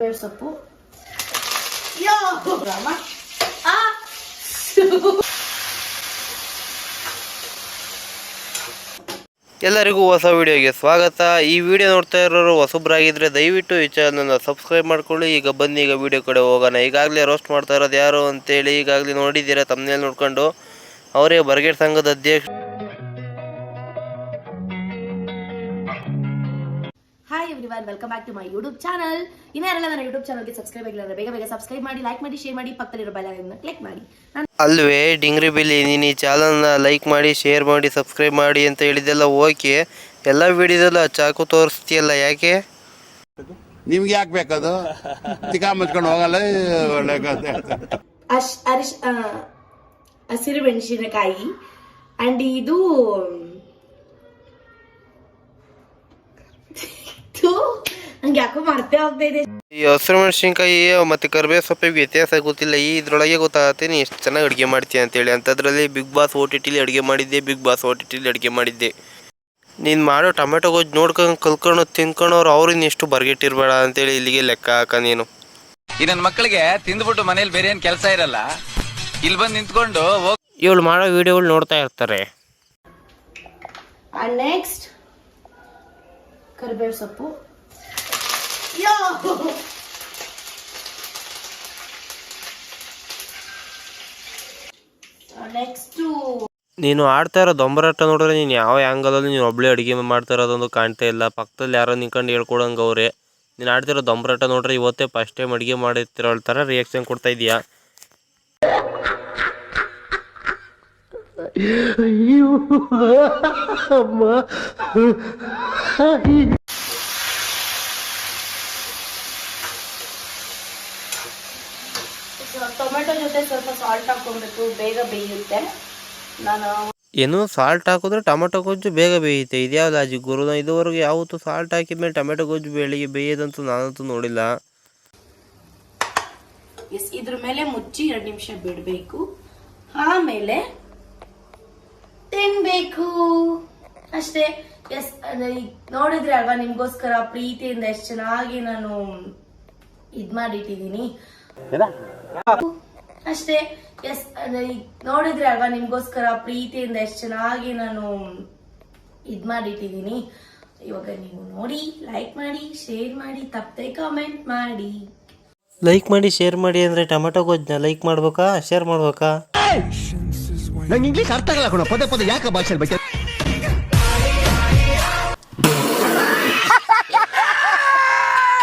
ಸೊಪ್ಪು ಆ ಎಲ್ಲರಿಗೂ ಹೊಸ ವಿಡಿಯೋಗೆ ಸ್ವಾಗತ. ಈ ವಿಡಿಯೋ ನೋಡ್ತಾ ಇರೋರು ಹೊಸಬ್ರಾಗಿದ್ದರೆ ದಯವಿಟ್ಟು ಈ ಚಾನಲ್ನ ಸಬ್ಸ್ಕ್ರೈಬ್ ಮಾಡ್ಕೊಳ್ಳಿ. ಈಗ ಬನ್ನಿ, ಈಗ ವಿಡಿಯೋ ಕಡೆ ಹೋಗೋಣ. ಈಗಾಗಲೇ ರೋಸ್ಟ್ ಮಾಡ್ತಾ ಇರೋದು ಯಾರು ಅಂತೇಳಿ ಈಗಾಗಲೇ ನೋಡಿದ್ದೀರಾ ತಮ್ಮನೇಲಿ ನೋಡ್ಕೊಂಡು. ಅವರೇ ಬರ್ಗೇಟ್ ಸಂಘದ ಅಧ್ಯಕ್ಷ hi everyone welcome back to my YouTube channel ಇನ್ನಾರೆಲ್ಲ ನನ್ನ ಯೂಟ್ಯೂಬ್ ಚಾನಲ್ಗೆ ಸಬ್ಸ್ಕ್ರೈಬ್ ಆಗಿಲ್ಲ ಬೇಗ ಬೇಗ ಸಬ್ಸ್ಕ್ರೈಬ್ ಮಾಡಿ ಲೈಕ್ ಮಾಡಿ ಶೇರ್ ಮಾಡಿ ಪಕ್ಕದಲ್ಲಿರೋ ಬೆಲ್ ಕ್ಲಿಕ್ ಮಾಡಿ. ಅಲ್ವೇ ಡಿಂಗ್ರಿ ಬಿಲ್ಲಿ ನೀನು ಈ ಚಾನಲ್ನ ಲೈಕ್ ಮಾಡಿ ಶೇರ್ ಮಾಡಿ ಸಬ್ಸ್ಕ್ರೈಬ್ ಮಾಡಿ ಅಂತ ಹೇಳಿದೆಲ್ಲ ಓಕೆ. ಎಲ್ಲ ವಿಡಿಯೋದಲ್ಲ ಚಾಕು ತೋರಿಸ್ತೀಯಲ್ಲ ಯಾಕೆ? ನಿಮ್ಗೆ ಯಾಕೆ ಬೇಕದು? ತಿಕಾ ಮುಚ್ಕೊಂಡು ಹೋಗಲ್ಲ ಒಳ್ಳೆ ಕಥೆ. ಅಶ್ ಅರಿಶ್ ಹಸಿರು ಮೆಣಸಿನಕಾಯಿ ಅಂಡ್ ಇದು ಥು, ನಂಗೆ ಯಾಕೋ ಮರ್ತೇ ಹೋಗ್ತಾ ಇದೆ. ಈ ಹಸಿರು ಮೆಣಸಿನ್ಕಾಯಿ ಮತ್ತು ಕರಿಬೇವು ಸೊಪ್ಪಿಗೆ ವ್ಯತ್ಯಾಸ ಗೊತ್ತಿಲ್ಲ. ಈ ಇದ್ರೊಳಗೆ ಗೊತ್ತಾಗುತ್ತೆ ನೀ ಎಷ್ಟು ಚೆನ್ನಾಗಿ ಅಡುಗೆ ಮಾಡ್ತೀಯ ಅಂತೇಳಿ. ಅಂಥದ್ರಲ್ಲಿ ಬಿಗ್ ಬಾಸ್ ಓ ಟಿ ಟಿಲಿ ಅಡುಗೆ ಮಾಡಿದ್ದೆ. ಬಿಗ್ ಬಾಸ್ ಓ ಟಿ ಟಿಲಿ ಅಡುಗೆ ಮಾಡಿದ್ದೆ. ನೀನು ಮಾಡೋ ಟೊಮೆಟೊ ಗೊಜ್ಜು ನೋಡ್ಕೊಂಡು ಕಲ್ಕೊಂಡು ತಿನ್ಕೊಂಡವ್ರು ಅವ್ರು ಎಷ್ಟು ಬರ್ಗೆಟ್ಟಿರ್ಬೇಡ ಅಂತೇಳಿ ಇಲ್ಲಿಗೆ ಲೆಕ್ಕ ಹಾಕ ನೀನು. ಈ ನನ್ನ ಮಕ್ಕಳಿಗೆ ತಿಂದ್ಬಿಟ್ಟು ಮನೇಲಿ ಬೇರೆ ಏನು ಕೆಲಸ ಇರಲ್ಲ? ಇಲ್ಲಿ ಬಂದು ನಿಂತ್ಕೊಂಡು ಹೋಗ್ ಇವಳು ಮಾಡೋ ವಿಡಿಯೋಗಳು ನೋಡ್ತಾ ಇರ್ತಾರೆ. ನೆಕ್ಸ್ಟ್ ಕರಿಬೇವು ಸೊಪ್ಪು. ಯೋ! ನೆಕ್ಸ್ಟು ನೀನು ಆಡ್ತಾ ಇರೋ ದೊಂಬರಾಟ ನೋಡಿದ್ರೆ ನೀನು ಯಾವ ಆ್ಯಂಗಲಲ್ಲಿ ನೀನು ಒಬ್ಬಳೇ ಅಡುಗೆ ಮಾಡ್ತಾ ಇರೋದೊಂದು ಕಾಣ್ತಾ ಇಲ್ಲ. ಪಕ್ಕದಲ್ಲಿ ಯಾರೋ ನಿಂಕೊಂಡು ಹೇಳ್ಕೊಡಂಗೆ ಅವ್ರೆ. ನೀನು ಆಡ್ತಿರೋ ದೊಂಬರಾಟ ನೋಡ್ರೆ ಇವತ್ತೇ ಫಸ್ಟ್ ಟೈಮ್ ಅಡುಗೆ ಮಾಡಿರ್ತಿರೋ ಥರ ರಿಯಾಕ್ಷನ್ ಕೊಡ್ತಾ ಇದೀಯಾ? ಟೊಮೆಟೊ ಜೊತೆ ಸ್ವಲ್ಪ ಸಾಲ್ಟ್ ಬೇಗ ಬೇಯುತ್ತೆ. ನಾನು ಏನು ಸಾಲ್ಟ್ ಹಾಕಿದ್ರೆ ಟೊಮೆಟೊ ಗೊಜ್ಜು ಬೇಗ ಬೇಯುತ್ತೆ. ಇದ್ಯಾವ ಲಾಜಿಕ್ ಗುರು ನಾನು ಇದುವರೆಗೂ ಯಾವತ್ತು ಸಾಲ್ಟ್ ಹಾಕಿದ ಮೇಲೆ ಟೊಮೆಟೊ ಗೊಜ್ಜು ಬೆಳಿಗ್ಗೆ ಬೇಯದಂತೂ ನಾನಂತೂ ನೋಡಿಲ್ಲ. ಎಸ್ ಇದ್ರ ಮೇಲೆ ಮುಚ್ಚಿ ಎರಡು ನಿಮಿಷ ಬಿಡಬೇಕು. ಆಮೇಲೆ ತಿನ್ಬೇಕು ಅಷ್ಟೇ. ಎಸ್ ನೋಡಿದ್ರೆ ಅಲ್ವಾ ನಿಮ್ಗೋಸ್ಕರ ಪ್ರೀತಿಯಿಂದ ಎಷ್ಟು ಚೆನ್ನಾಗಿ ನಾನು ಇದ್ ಮಾಡಿಟ್ಟಿದೀನಿ ಅಷ್ಟೇ ಎಸ್ ನೋಡಿದ್ರೆ ಅಲ್ವಾ ನಿಮ್ಗೋಸ್ಕರ ಪ್ರೀತಿಯಿಂದ ಎಷ್ಟು ಚೆನ್ನಾಗಿ ನಾನು ಇದ್ ಮಾಡಿಟ್ಟಿದೀನಿ ಇವಾಗ ನೀವು ನೋಡಿ ಲೈಕ್ ಮಾಡಿ ಶೇರ್ ಮಾಡಿ ತಪ್ಪದೆ ಕಾಮೆಂಟ್ ಮಾಡಿ. ಲೈಕ್ ಮಾಡಿ ಶೇರ್ ಮಾಡಿ ಅಂದ್ರೆ ಟೊಮೆಟೊ ಗೊಜ್ಜ ಲೈಕ್ ಮಾಡ್ಬೇಕಾ ಶೇರ್ ಮಾಡ್ಬೇಕಾ? ನಂಗೆ ಇಂಗ್ಲೀಷ್ ಅರ್ಥ ಆಗಲ್ಲ ಕಣ. ಪದೇ ಪದೇ ಯಾಕೆ ಭಾಷೆ ಬಗ್ಗೆ